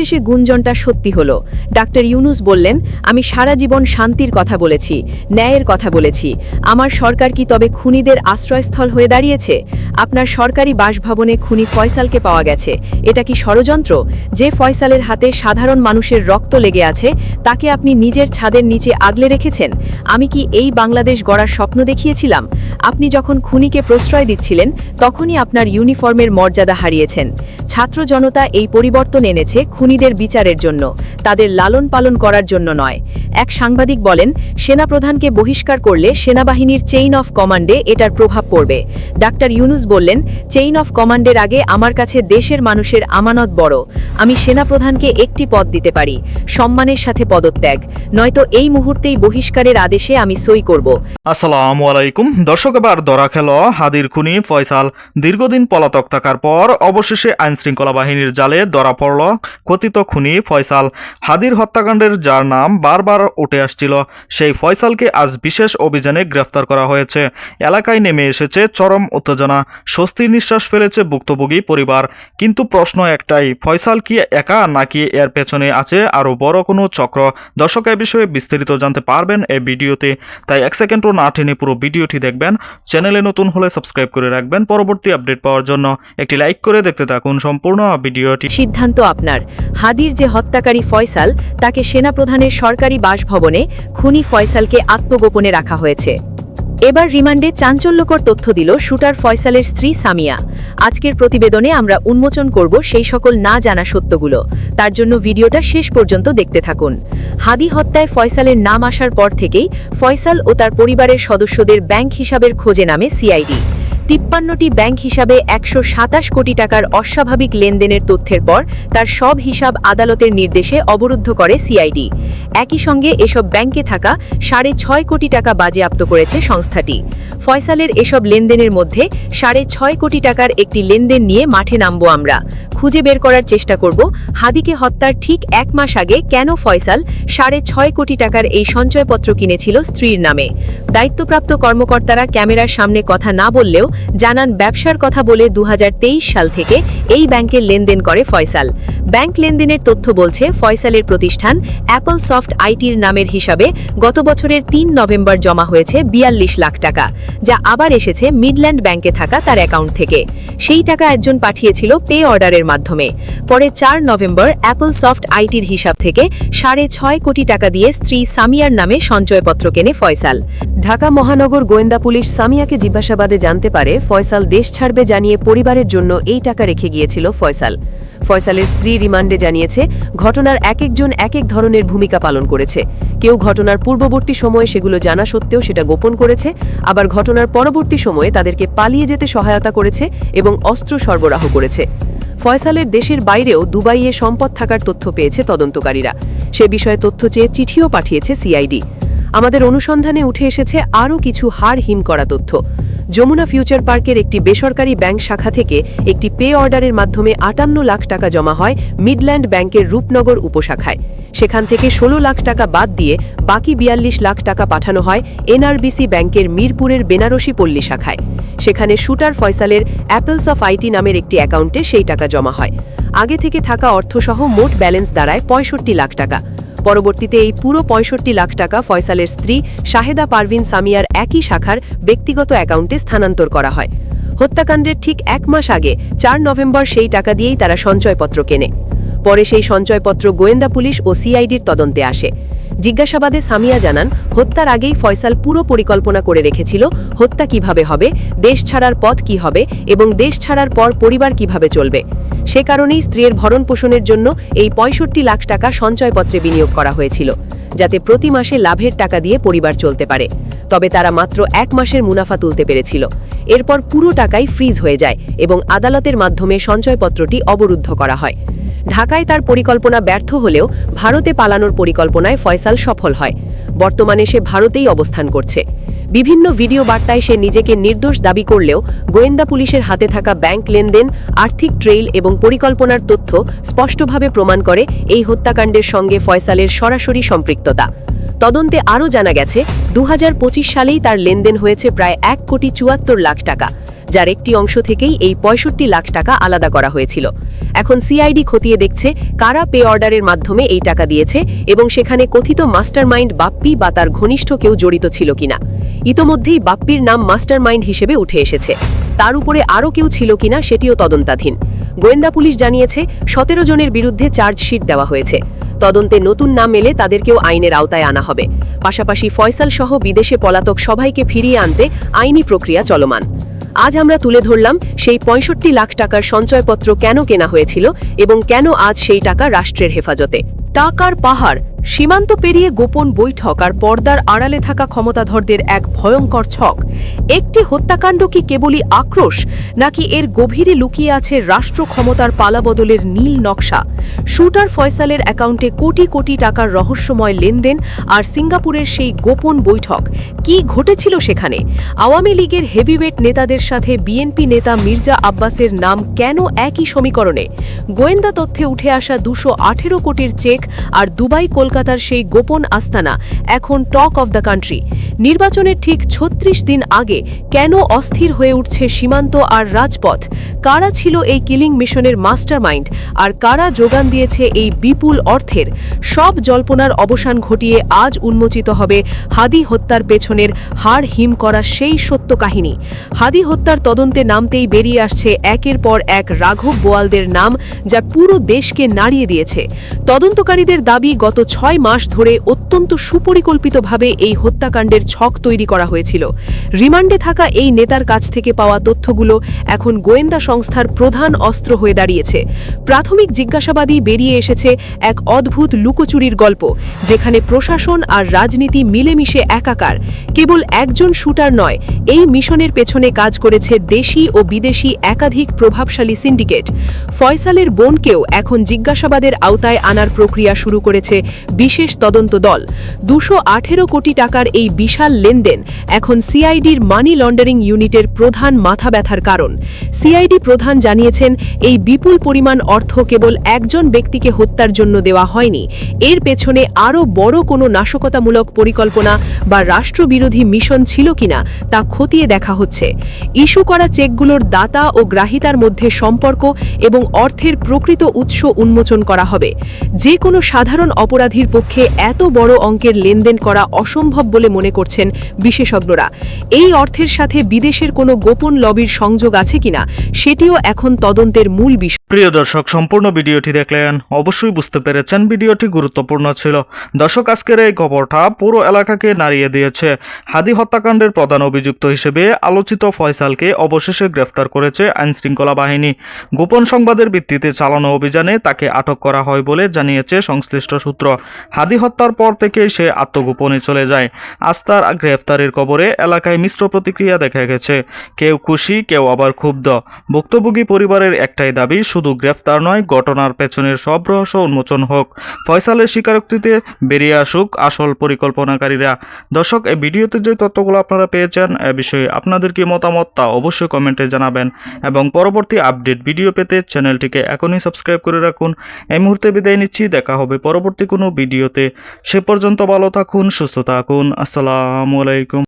অবশেষে গুঞ্জনটা সত্যি হলো। ডাক্তার ইউনুস বললেন, আমি সারা জীবন শান্তির কথা বলেছি, ন্যায়ের কথা বলেছি। আমার সরকার কি তবে খুনিদের আশ্রয়স্থল হয়ে দাঁড়িয়েছে? আপনার সরকারি বাসভবনে খুনি ফয়সালকে পাওয়া গেছে। এটা কি ষড়যন্ত্র? যে ফয়সালের হাতে সাধারণ মানুষের রক্ত লেগে আছে, তাকে আপনি নিজের ছাদের নিচে আগলে রেখেছেন? আমি কি এই বাংলাদেশ গড়ার স্বপ্ন দেখিয়েছিলাম? আপনি যখন খুনিকে প্রশ্রয় দিচ্ছিলেন, তখনই আপনার ইউনিফর্মের মর্যাদা হারিয়েছেন। ছাত্র জনতা এই পরিবর্তন এনেছে খুনিদের বিচারের জন্য তাদের লালন পালন করার জন্য নয়। এক সাংবাদিক বলেন, সেনাপ্রধানকে বহিষ্কার করলে সেনাবাহিনীর চেইন অফ কমান্ডে এটার প্রভাব পড়বে। ডাক্তার ইউনুস বললেন, চেইন অফ কমান্ডের আগে আমার কাছে দেশের মানুষের আমানত বড়। আমি সেনাপ্রধানকে একটি পদ দিতে পারি, সম্মানের সাথে পদত্যাগ। নয়তো এই মুহূর্তেই বহিষ্কারের আদেশে আমি সই করব। আসসালামু আলাইকুম। দর্শক, এবার দরা খেল। হাদির খুনি ফয়সাল দীর্ঘদিন পলাতক থাকার পর অবশেষে আইনশৃঙ্খলা বাহিনীর জালে ধরা পড়ল। কথিত খুনি ফয়সাল হাদির হত্যাকাণ্ডের যার নাম বারবার উঠে আসছিল। সেই ফয়সালকে আজ বিশেষ অভিযানে গ্রেফতার করা হয়েছে। এলাকায় নেমে এসেছে চরম উত্তেজনা। স্বস্তির নিঃশ্বাস ফেলেছে ভুক্তভোগী পরিবার। কিন্তু প্রশ্ন একটাই, ফয়সাল কি একা নাকি এর পেছনে আছে আরও বড় কোনো চক্র? দর্শক, এ বিষয়ে বিস্তারিত জানতে পারবেন এই ভিডিওতে। তাই এক সেকেন্ডও না টেনে পুরো ভিডিওটি দেখবেন। চ্যানেলে নতুন হলে সাবস্ক্রাইব করে রাখবেন পরবর্তী আপডেট পাওয়ার জন্য। একটি লাইক করে দেখতে থাকুন সম্পূর্ণ ভিডিওটি। সিদ্ধান্ত আপনার। হাদির যে হত্যাকারী ফয়সাল, তাকে সেনাপ্রধানের সরকারি বাসভবনে খুনি ফয়সালকে আত্মগোপনে রাখা হয়েছে। এবার রিমান্ডে চাঞ্চল্যকর তথ্য দিল শুটার ফয়সালের স্ত্রী সামিয়া। আজকের প্রতিবেদনে আমরা উন্মোচন করব সেই সকল না জানা সত্যগুলো। তার জন্য ভিডিওটা শেষ পর্যন্ত দেখতে থাকুন। হাদি হত্যায় ফয়সালের নাম আসার পর থেকেই ফয়সাল ও তার পরিবারের সদস্যদের ব্যাংক হিসাবের খোঁজে নামে সিআইডি। তিপ্পান্নটি ব্যাংক হিসাবে একশো সাতাশ কোটি টাকার অস্বাভাবিক লেনদেনের তথ্যের পর তার সব হিসাব আদালতের নির্দেশে অবরুদ্ধ করে সিআইডি। একই সঙ্গে এসব ব্যাংকে থাকা সাড়ে ছয় কোটি টাকা বাজেয়াপ্ত করেছে সংস্থাটি। ফয়সালের এসব লেনদেনের মধ্যে সাড়ে ছয় কোটি টাকার একটি লেনদেন নিয়ে মাঠে নামব আমরা। খুঁজে বের করার চেষ্টা করব। হাদিকে হত্যার ঠিক এক মাস আগে কেন ফয়সাল সাড়ে ছয় কোটি টাকার এই সঞ্চয়পত্র কিনেছিল স্ত্রীর নামে? দায়িত্বপ্রাপ্ত কর্মকর্তারা ক্যামেরার সামনে কথা না বললেও জানান ব্যবসার কথা বলে দুহাজার তেইশ সাল থেকে এই ব্যাংকের লেনদেন করে ফয়সাল। ব্যাংক লেনদেনের তথ্য বলছে, ফয়সালের প্রতিষ্ঠান অ্যাপল সফট আইটির নামের হিসাবে গত বছরের তিন নভেম্বর জমা হয়েছে বিয়াল্লিশ লাখ টাকা, যা আবার এসেছে মিডল্যান্ড ব্যাংকে থাকা তার অ্যাকাউন্ট থেকে। সেই টাকা একজন পাঠিয়েছিল পে অর্ডারের মাধ্যমে। পরে চার নভেম্বর অ্যাপল সফট আইটির হিসাব থেকে সাড়ে ছয় কোটি টাকা দিয়ে স্ত্রী সামিয়ার নামে সঞ্চয়পত্র কেনে ফয়সাল। ঢাকা মহানগর গোয়েন্দা পুলিশ সামিয়াকে জিজ্ঞাসাবাদে জানতে পারে, ফয়সাল দেশ ছাড়বে জানিয়ে পরিবারের জন্য এই টাকা রেখে গিয়েছিল ফয়সাল। ফয়সালের স্ত্রী রিমান্ডে জানিয়েছে, ঘটনার এক একজন এক এক ধরনের ভূমিকা পালন করেছে। কেউ ঘটনার পূর্ববর্তী সময়ে সেগুলো জানা সত্ত্বেও সেটা গোপন করেছে, আবার ঘটনার পরবর্তী সময়ে তাদেরকে পালিয়ে যেতে সহায়তা করেছে এবং অস্ত্র সরবরাহ করেছে। ফয়সালের দেশের বাইরেও দুবাইয়ে সম্পদ থাকার তথ্য পেয়েছে তদন্তকারীরা। সে বিষয়ে তথ্য চেয়ে চিঠিও পাঠিয়েছে সিআইডি। আমাদের অনুসন্ধানে উঠে এসেছে আরও কিছু হাড় হিম করা তথ্য। যমুনা ফিউচার পার্কের একটি বেসরকারি ব্যাংক শাখা থেকে একটি পে অর্ডারের মাধ্যমে আটান্ন লাখ টাকা জমা হয় মিডল্যান্ড ব্যাংকের রূপনগর উপশাখায়। সেখান থেকে ১৬ লাখ টাকা বাদ দিয়ে বাকি বিয়াল্লিশ লাখ টাকা পাঠানো হয় এনআরবিসি ব্যাংকের মিরপুরের বেনারসি পল্লী শাখায়। সেখানে শুটার ফয়সালের অ্যাপেলস অফ আইটি নামের একটি অ্যাকাউন্টে সেই টাকা জমা হয়। আগে থেকে থাকা অর্থসহ মোট ব্যালেন্স দাঁড়ায় পঁয়ষট্টি লাখ টাকা। পরবর্তীতে এই পুরো পঁয়ষট্টি লাখ টাকা ফয়সালের স্ত্রী শাহেদা পারভিন সামিয়ার একই শাখার ব্যক্তিগত অ্যাকাউন্টে স্থানান্তর করা হয়। হত্যাকাণ্ডের ঠিক এক মাস আগে, চার নভেম্বর সেই টাকা দিয়েই তারা সঞ্চয়পত্র কেনে। পরে সেই সঞ্চয়পত্র গোয়েন্দা পুলিশ ও সিআইডির তদন্তে আসে। জিজ্ঞাসাবাদে সামিয়া জানান, হত্যার আগেই ফয়সাল পুরো পরিকল্পনা করে রেখেছিল, হত্যা কীভাবে হবে, দেশ ছাড়ার পথ কি হবে এবং দেশ ছাড়ার পর পরিবার কীভাবে চলবে। সে কারণেই স্ত্রীর ভরণ পোষণের জন্য এই পঁয়ষট্টি লাখ টাকা সঞ্চয়পত্রে বিনিয়োগ করা হয়েছিল, যাতে প্রতি মাসে লাভের টাকা দিয়ে পরিবার চলতে পারে। তবে তারা মাত্র এক মাসের মুনাফা তুলতে পেরেছিল। এরপর পুরো টাকাই ফ্রিজ হয়ে যায় এবং আদালতের মাধ্যমে সঞ্চয়পত্রটি অবরুদ্ধ করা হয়। ঢাকায় তার পরিকল্পনা ব্যর্থ হলেও ভারতে পালানোর পরিকল্পনায় ফয়সাল সফল হয়। বর্তমানে সে ভারতেই অবস্থান করছে। বিভিন্ন ভিডিও বার্তায় সে নিজেকে নির্দোষ দাবি করলেও গোয়েন্দা পুলিশের হাতে থাকা ব্যাংক লেনদেন, আর্থিক ট্রেইল এবং পরিকল্পনার তথ্য স্পষ্টভাবে প্রমাণ করে এই হত্যাকাণ্ডের সঙ্গে ফয়সালের সরাসরি সম্পৃক্ততা। তদন্তে আরও জানা গেছে দু হাজার পঁচিশ সালেই তার লেনদেন হয়েছে প্রায় এক কোটি চুয়াত্তর লাখ টাকা। যার একটি অংশ থেকেই এই পঁয়ষট্টি লাখ টাকা আলাদা করা হয়েছিল। এখন সিআইডি খতিয়ে দেখছে কারা পে অর্ডারের মাধ্যমে এই টাকা দিয়েছে এবং সেখানে কথিত মাস্টারমাইন্ড বাপ্পি বা তার ঘনিষ্ঠ কেউ জড়িত ছিল কিনা। ইতোমধ্যেই বাপ্পির নাম মাস্টারমাইন্ড হিসেবে উঠে এসেছে। তার উপরে আরও কেউ ছিল কিনা সেটিও তদন্তাধীন। গোয়েন্দা পুলিশ জানিয়েছে, সতেরো জনের বিরুদ্ধে চার্জশিট দেওয়া হয়েছে। তদন্তে নতুন নাম এলে তাদেরকেও আইনের আওতায় আনা হবে। পাশাপাশি ফয়সাল সহ বিদেশে পলাতক সবাইকে ফিরিয়ে আনতে আইনি প্রক্রিয়া চলমান। আজ আমরা তুলে ধরলাম সেই পঁয়ষট্টি লাখ টাকার সঞ্চয়পত্র কেন কেনা হয়েছিল এবং কেন আজ সেই টাকা রাষ্ট্রের হেফাজতে। টাকার পাহাড় সীমান্ত পেরিয়ে গোপন বৈঠক আর পর্দার আড়ালে থাকা ক্ষমতাধরদের এক ভয়ঙ্কর ছক। একটি হত্যাকাণ্ড কি কেবলই আক্রোশ, নাকি এর গভীরে লুকিয়ে আছে রাষ্ট্র ক্ষমতার পালাবদলের নীল নকশা? শুটার ফয়সালের অ্যাকাউন্টে কোটি কোটি টাকার রহস্যময় লেনদেন আর সিঙ্গাপুরের সেই গোপন বৈঠক, কি ঘটেছিল সেখানে? আওয়ামী লীগের হেভিওয়েট নেতাদের সাথে বিএনপি নেতা মির্জা আব্বাসের নাম কেন একই সমীকরণে? গোয়েন্দা তথ্যে উঠে আসা দুশো কোটির চেক আর দুবাই কলকাতার সেই গোপন আস্তানা এখন টক অব দ্য কান্ট্রি। নির্বাচনের ঠিক ছত্রিশ দিন আগে কেন অস্থির হয়ে উঠছে সীমান্ত আর রাজপথ? কারা ছিল এই কিলিং মিশনের মাস্টারমাইন্ড? আর কারা যোগান দিয়েছে এই বিপুল অর্থের? সব জল্পনার অবসান ঘটিয়ে আজ উন্মোচিত হবে হাদি হত্যার পেছনের হাড় হিম করা সেই সত্য কাহিনী হাদি হত্যার তদন্তে নামতেই বেরিয়ে আসছে একের পর এক রাঘব বোয়ালদের নাম যা পুরো দেশকে নাড়িয়ে দিয়েছে। তদন্তকারীদের দাবি, গত ছয় মাস ধরে অত্যন্ত সুপরিকল্পিতভাবে এই হত্যাকাণ্ডের ছক তৈরি করা হয়েছিল। রিমান্ডে থাকা এই নেতার কাছ থেকে পাওয়া তথ্যগুলো এখন গোয়েন্দা সংস্থার প্রধান অস্ত্র হয়ে দাঁড়িয়েছে। প্রাথমিক জিজ্ঞাসাবাদই বেরিয়ে এসেছে এক অদ্ভুত লুকোচুরির গল্প, যেখানে প্রশাসন আর রাজনীতি মিলেমিশে একাকার। কেবল একজন শুটার নয়, এই মিশনের পেছনে কাজ করেছে দেশি ও বিদেশি একাধিক প্রভাবশালী সিন্ডিকেট। ফয়সালের বোনকেও এখন জিজ্ঞাসাবাদের আওতায় আনার প্রক্রিয়া শুরু করেছে বিশেষ তদন্ত দল। দুশো কোটি টাকার এই বিশাল লেনদেন। এখন সিআইডির মানি লন্ডারিং ইউনিটের প্রধান মাথা ব্যথার কারণ। সিআইডি প্রধান জানিয়েছেন, এই বিপুল পরিমাণ অর্থ কেবল একজন ব্যক্তিকে হত্যার জন্য দেওয়া হয়নি। এর পেছনে আরও বড় কোনো নাশকতামূলক পরিকল্পনা বা রাষ্ট্রবিরোধী মিশন ছিল কিনা তা খতিয়ে দেখা হচ্ছে। ইস্যু করা চেকগুলোর দাতা ও গ্রাহিতার মধ্যে সম্পর্ক এবং অর্থের প্রকৃত উৎস উন্মোচন করা হবে। যে কোনো সাধারণ অপরাধীর পক্ষে এত বড় অঙ্কের লেনদেন করা অসম্ভব বলে মনে করছেন বিশেষজ্ঞরা। এই অর্থের সাথে বিদেশের কোনো গোপন লবির সংযোগ আছে কিনা, সেটিও এখন তদন্তের মূল বিষয়। প্রিয় দর্শক, সম্পূর্ণ ভিডিওটি দেখলেন, অবশ্যই বুঝতে পেরেছেন ভিডিওটি গুরুত্বপূর্ণ ছিল। দর্শক, আজকের এই খবরটা পুরো এলাকাকে নাড়িয়ে দিয়েছে। হাদি হত্যাকাণ্ডের প্রধান অভিযুক্ত হিসেবে আলোচিত ফয়সালকে অবশেষে গ্রেফতার করেছে আইনশৃঙ্খলা বাহিনী। গোপন সংবাদের ভিত্তিতে চালানো অভিযানে তাকে আটক করা হয় বলে জানিয়েছে সংশ্লিষ্ট সূত্র। হাদি হত্যার পর থেকে সে আত্মগোপনে চলে যায়। আস্তার গ্রেফতারের কবরে এলাকায় মিশ্র প্রতিক্রিয়া দেখা গেছে। কেউ খুশি, কেউ আবার ক্ষুব্ধ। ভুক্তভোগী পরিবারের একটাই দাবি, শুধু গ্রেফতার নয়, ঘটনার পেছনের সব রহস্য উন্মোচন হোক। ফয়সালের স্বীকারোক্তিতে বেরিয়ে আসুক আসল পরিকল্পনাকারীরা। দর্শক, এই ভিডিওতে যে তথ্যগুলো আপনারা পেয়েছেন, এ বিষয়ে আপনাদের কি মতামত তা অবশ্যই কমেন্টে জানাবেন। এবং পরবর্তী আপডেট ভিডিও পেতে চ্যানেলটিকে এখনই সাবস্ক্রাইব করে রাখুন। এই মুহূর্তে বিদায় নিচ্ছি, দেখা হবে পরবর্তী কোনো ভিডিওতে। সে পর্যন্ত ভালো থাকুন, সুস্থ থাকুন। আসসালামু। আলাইকুম